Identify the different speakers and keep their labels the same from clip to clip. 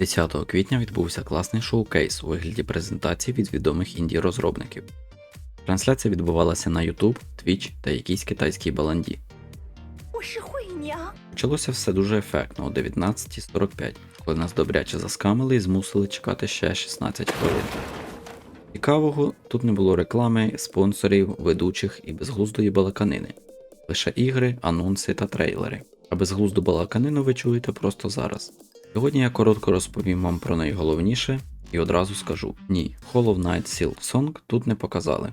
Speaker 1: 10 квітня відбувся класний шоукейс у вигляді презентації від відомих інді-розробників. Трансляція відбувалася на YouTube, Twitch та якійсь китайській баланді. Почалося все дуже ефектно о 19.45, коли нас добряче заскамили і змусили чекати ще 16 хвилин. Цікавого тут не було реклами, спонсорів, ведучих і безглуздої балаканини, лише ігри, анонси та трейлери. А безглузду балаканину ви чуєте просто зараз. Сьогодні я коротко розповім вам про найголовніше і одразу скажу: ні, Hollow Knight Silk Song тут не показали.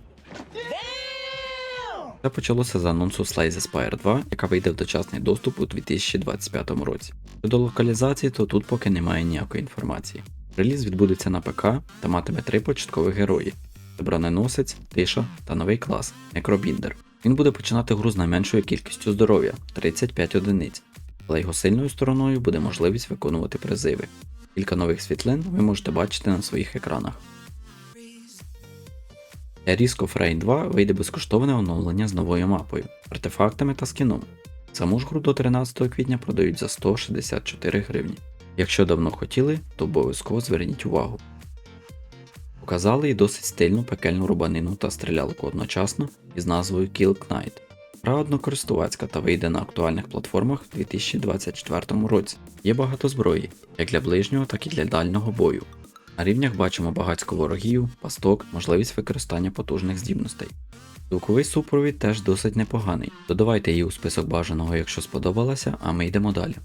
Speaker 1: Це почалося з анонсу Slay the Spire 2, яка вийде в дочасний доступ у 2025 році. Щодо локалізації, то тут поки немає ніякої інформації. Реліз відбудеться на ПК та матиме три початкових герої: це броненосець, тиша та новий клас Некробіндер. Він буде починати гру з найменшою кількістю здоров'я 35 одиниць, але його сильною стороною буде можливість виконувати призиви. Кілька нових світлин ви можете бачити на своїх екранах. Для Rain 2 вийде безкоштовне оновлення з новою мапою, артефактами та скіном. Саму ж гру до 13 квітня продають за 164 гривні. Якщо давно хотіли, то обов'язково зверніть увагу. Показали і досить стильну пекельну рубанину та стрілялку одночасно із назвою Kill Knight. Гра однокористувацька та вийде на актуальних платформах у 2024 році. Є багато зброї, як для ближнього, так і для дальнього бою. На рівнях бачимо багатько ворогів, пасток, можливість використання потужних здібностей. Звуковий супровід теж досить непоганий. Додавайте її у список бажаного, якщо сподобалося, а ми йдемо далі.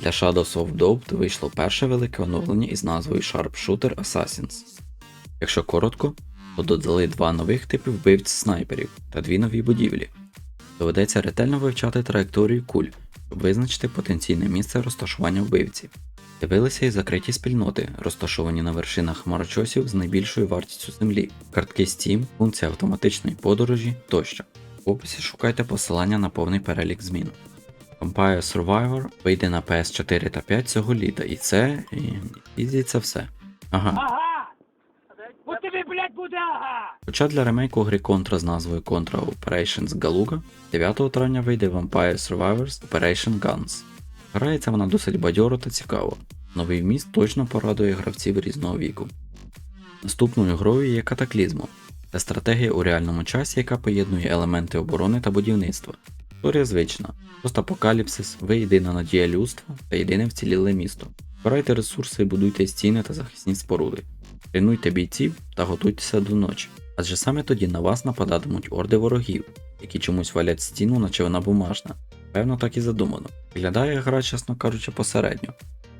Speaker 1: Для Shadows of Doubt вийшло перше велике оновлення із назвою Sharpshooter Assassins. Якщо коротко, додали два нових типи вбивць снайперів та дві нові будівлі. Доведеться ретельно вивчати траєкторію куль, щоб визначити потенційне місце розташування вбивців. З'явилися і закриті спільноти, розташовані на вершинах хмарочосів з найбільшою вартістю землі, картки Steam, функція автоматичної подорожі тощо. В описі шукайте посилання на повний перелік змін. Vampire Survivor вийде на PS4 та 5 цього літа, і це. і, і це все. Ага.
Speaker 2: Ага! У тебе, блядь, буде ага!
Speaker 1: Хоча для ремейку гри Contra з назвою Contra Operations Galuga 9 травня вийде Vampire Survivors Operation Guns. Грається вона досить бадьоро та цікаво. Новий вміст точно порадує гравців різного віку. Наступною грою є Катаклізмо. Це стратегія у реальному часі, яка поєднує елементи оборони та будівництва. Історія звична, постапокаліпсис, ви єдина надія людства та єдине вціліле місто. Збирайте ресурси, будуйте стіни та захисні споруди. Тренуйте бійців та готуйтеся до ночі, адже саме тоді на вас нападатимуть орди ворогів, які чомусь валять стіну, наче вона бумажна. Певно, так і задумано. Виглядає гра, чесно кажучи, посередньо.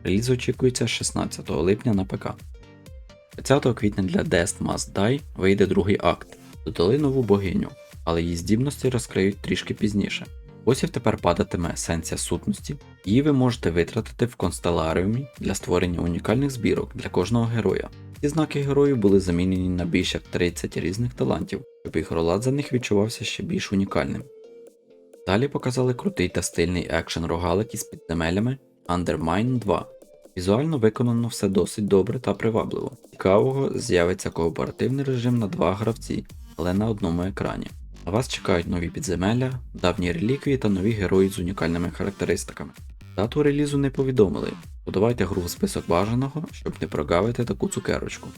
Speaker 1: Реліз очікується 16 липня на ПК. 30 квітня для Death Must Die вийде другий акт. Додали нову богиню, але її здібності розкриють трішки пізніше. Босів тепер падатиме есенція сутності, її ви можете витратити в констеларіумі для створення унікальних збірок для кожного героя. Ці знаки героїв були замінені на більш як 30 різних талантів, щоб ігролад за них відчувався ще більш унікальним. Далі показали крутий та стильний екшен рогалик із підземелями Undermine 2. Візуально виконано все досить добре та привабливо. Цікавого з'явиться кооперативний режим на два гравці, але на одному екрані. Вас чекають нові підземелля, давні реліквії та нові герої з унікальними характеристиками. Дату релізу не повідомили, подавайте гру в список бажаного, щоб не прогавити таку цукерочку.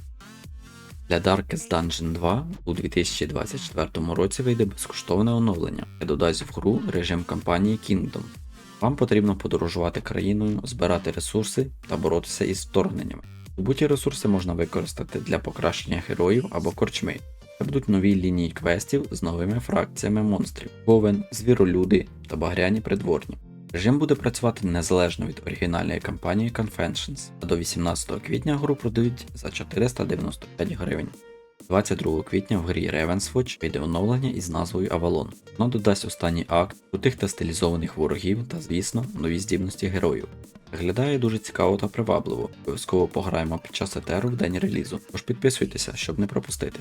Speaker 1: Для Darkest Dungeon 2 у 2024 році вийде безкоштовне оновлення, яке додасть в гру режим кампанії Kingdom. Вам потрібно подорожувати країною, збирати ресурси та боротися із вторгненнями. Здобуті ресурси можна використати для покращення героїв або корчми. Будуть нові лінії квестів з новими фракціями монстрів, говен, звіролюди та багряні придворні. Режим буде працювати незалежно від оригінальної кампанії Conventions, а до 18 квітня гру продають за 495 гривень. 22 квітня в грі Ravenswatch вийде оновлення із назвою Avalon. Воно додасть останній акт, крутих та стилізованих ворогів та, звісно, нові здібності героїв. Виглядає дуже цікаво та привабливо. Обов'язково пограємо під час етеру в день релізу, тож підписуйтеся, щоб не пропустити.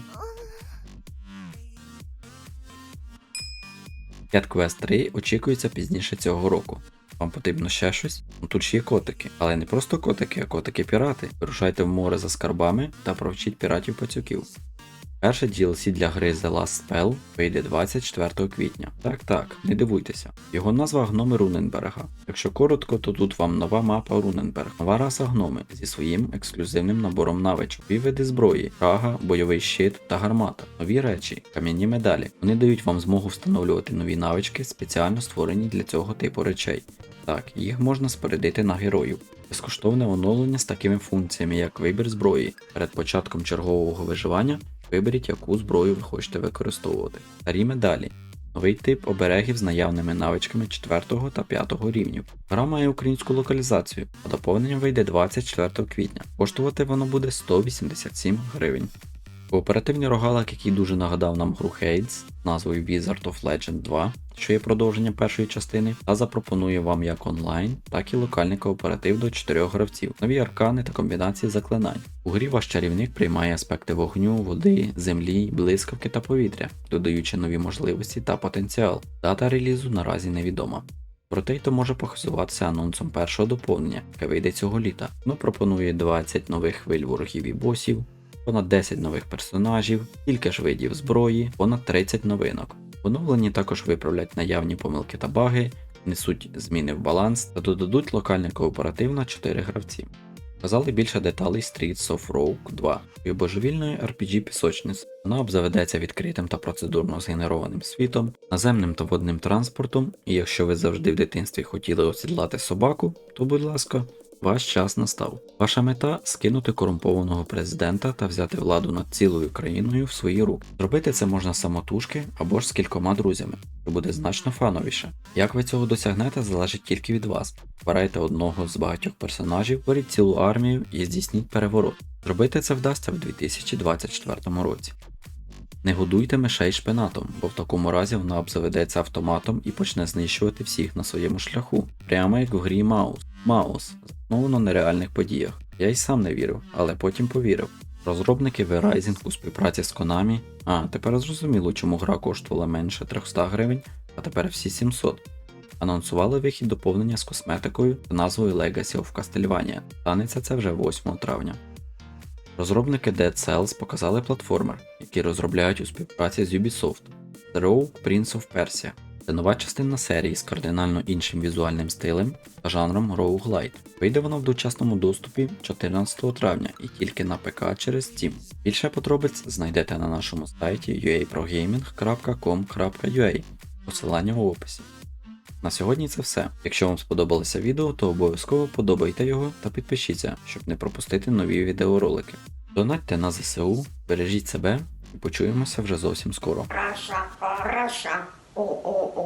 Speaker 1: Cat Quest 3 очікується пізніше цього року. Вам потрібно ще щось? Ну тут ж є котики, але не просто котики, а котики-пірати. Вирушайте в море за скарбами та провчіть піратів пацюків. Перше DLC для гри The Last Spell вийде 24 квітня. Так, так, не дивуйтеся. Його назва гноми Руненберга. Якщо коротко, то тут вам нова мапа Руненберг, нова раса гноми зі своїм ексклюзивним набором навичок, дві види зброї, шага, бойовий щит та гармата, нові речі, кам'яні медалі. Вони дають вам змогу встановлювати нові навички, спеціально створені для цього типу речей. Так, їх можна спорядити на героїв. Безкоштовне оновлення з такими функціями, як вибір зброї. Перед початком чергового виживання виберіть, яку зброю ви хочете використовувати. Старі медалі. Новий тип оберегів з наявними навичками 4 та 5 рівнів. Гра має українську локалізацію, а доповнення вийде 24 квітня. Коштувати воно буде 187 гривень. Кооперативний рогалик, який дуже нагадав нам гру Hades назвою Wizard of Legend 2, що є продовженням першої частини, та запропонує вам як онлайн, так і локальний кооператив до 4 гравців, нові аркани та комбінації заклинань. У грі ваш чарівник приймає аспекти вогню, води, землі, блискавки та повітря, додаючи нові можливості та потенціал. Дата релізу наразі невідома. Проте й то може похизуватися анонсом першого доповнення, яке вийде цього літа. Воно пропонує 20 нових хвиль ворогів і босів, понад 10 нових персонажів, кілька ж видів зброї, понад 30 новинок. В оновленні також виправлять наявні помилки та баги, несуть зміни в баланс та додадуть локальний кооператив на 4 гравці. Казали більше деталей Streets of Rogue 2 і божевільної RPG пісочниць. Вона обзаведеться відкритим та процедурно згенерованим світом, наземним та водним транспортом, і якщо ви завжди в дитинстві хотіли осідлати собаку, то будь ласка, ваш час настав. Ваша мета скинути корумпованого президента та взяти владу над цілою країною в свої руки. Зробити це можна самотужки або ж з кількома друзями, що буде значно фановіше. Як ви цього досягнете, залежить тільки від вас. Обирайте одного з багатьох персонажів, беріть цілу армію і здійсніть переворот. Зробити це вдасться в 2024 році. Не годуйте мишей шпинатом, бо в такому разі вона обзаведеться автоматом і почне знищувати всіх на своєму шляху, прямо як в грі Маус. Маус, засновано на реальних подіях. Я й сам не вірив, але потім повірив. Розробники V-Rising у співпраці з Konami, а тепер зрозуміло, чому гра коштувала менше 300 гривень, а тепер всі 700. Анонсували вихід доповнення з косметикою та назвою Legacy of Castlevania. Станеться це вже 8 травня. Розробники Dead Cells показали платформер, який розробляють у співпраці з Ubisoft The Rogue Prince of Persia. Це нова частина серії з кардинально іншим візуальним стилем та жанром Roguelite. Вийде воно в дочасному доступі 14 травня і тільки на ПК через Steam. Більше подробиць знайдете на нашому сайті uaprogaming.com.ua. Посилання в описі. На сьогодні це все. Якщо вам сподобалося відео, то обов'язково подобайте його та підпишіться, щоб не пропустити нові відеоролики. Донатьте на ЗСУ, бережіть себе і почуємося вже зовсім скоро.
Speaker 3: Раша, Раша, о, о, о.